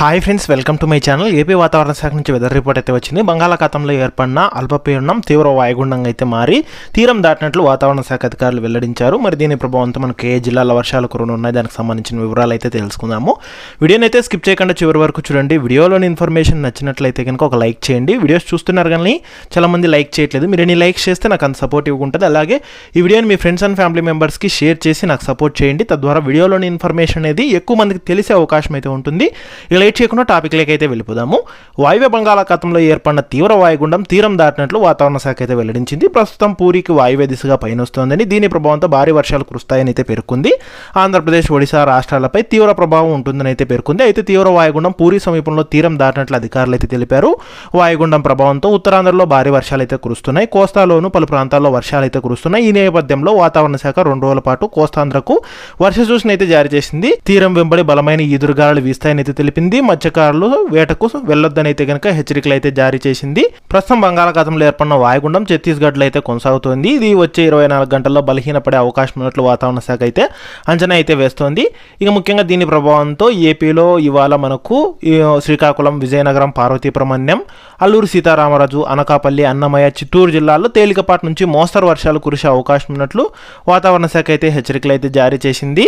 Hi friends welcome to my channel AP వాతావరణ శాఖ నుంచి వెదర్ రిపోర్ట్ అయితే వచ్చింది. బంగాళాఖాతంలో ఏర్పడిన అల్పపీడనం తీవ్ర వాయుగుండంగా అయితే మారి తీరం దాటినట్లు వాతావరణ శాఖ అధికారులు వెల్లడించారు. మరి దీని ప్రభావంతో మనకు ఏ జిల్లాల వర్షాలు కురనున్నాయి దానికి సంబంధించిన వివరాలు అయితే తెలుసుకుందాము. వీడియోని అయితే స్కిప్ చేయకుండా చివరి వరకు చూడండి. వీడియోలోని ఇన్ఫర్మేషన్ నచ్చినట్లయితే కనుక ఒక లైక్ చేయండి. వీడియోస్ చూస్తున్నారు కానీ చాలా మంది లైక్ చేయట్లేదు. మీరు ఎన్ని లైక్ చేస్తే నాకు అంత సపోర్టివ్గా ఉంటుంది అలాగే ఈ వీడియోని మీ ఫ్రెండ్స్ అండ్ ఫ్యామిలీ మెంబర్స్కి షేర్ చేసి నాకు సపోర్ట్ చేయండి. తద్వారా వీడియోలోని ఇన్ఫర్మేషన్ అనేది ఎక్కువ మందికి తెలిసే అవకాశం అయితే ఉంటుంది. ఇలా లేట్ చేయకుండా టాపిక్లోకి అయితే వెళ్ళిపోదాము. వాయువ్య బంగాళాఖాతంలో ఏర్పడిన తీవ్ర వాయుగుండం తీరం దాటినట్లు వాతావరణ శాఖ అయితే వెల్లడించింది. ప్రస్తుతం పూరికి వాయువ్య దిశగా పయనొస్తోందని దీని ప్రభావంతో భారీ వర్షాలు కురుస్తాయని అయితే పేర్కొంది. ఆంధ్రప్రదేశ్ ఒడిశా రాష్ట్రాలపై తీవ్ర ప్రభావం ఉంటుందని అయితే పేర్కొంది. అయితే తీవ్ర వాయుగుండం పూరి సమీపంలో తీరం దాటినట్లు అధికారులు అయితే తెలిపారు. వాయుగుండం ప్రభావంతో ఉత్తరాంధ్రలో భారీ వర్షాలు అయితే కురుస్తున్నాయి. కోస్తాలోను పలు ప్రాంతాల్లో వర్షాలు అయితే కురుస్తున్నాయి. ఈ నేపథ్యంలో వాతావరణ శాఖ రెండు రోజుల పాటు కోస్తాంధ్రకు వర్ష సూచన అయితే జారీ చేసింది. తీరం వెంబడి బలమైన ఈదురుగాలు వీస్తాయని అయితే తెలిపింది. మత్స్యకారులు వేటకు వెళ్ళొద్దనైతే కనుక హెచ్చరికలు అయితే జారీ చేసింది. ప్రస్తుతం బంగాళాఖాతంలో ఏర్పడిన వాయుగుండం ఛత్తీస్గఢ్లో అయితే కొనసాగుతోంది. ఇది వచ్చే ఇరవై నాలుగు గంటల్లో బలహీనపడే అవకాశం ఉన్నట్లు వాతావరణ శాఖ అయితే అంచనా అయితే వేస్తోంది. ఇక ముఖ్యంగా దీని ప్రభావంతో ఏపీలో ఇవాళ మనకు ఈ శ్రీకాకుళం విజయనగరం పార్వతీపురమణ్యం అల్లూరు సీతారామరాజు అనకాపల్లి అన్నమయ్య చిత్తూరు జిల్లాల్లో తేలికపాటి నుంచి మోస్తరు వర్షాలు కురిసే అవకాశం ఉన్నట్లు వాతావరణ శాఖ అయితే హెచ్చరికలు అయితే జారీ చేసింది.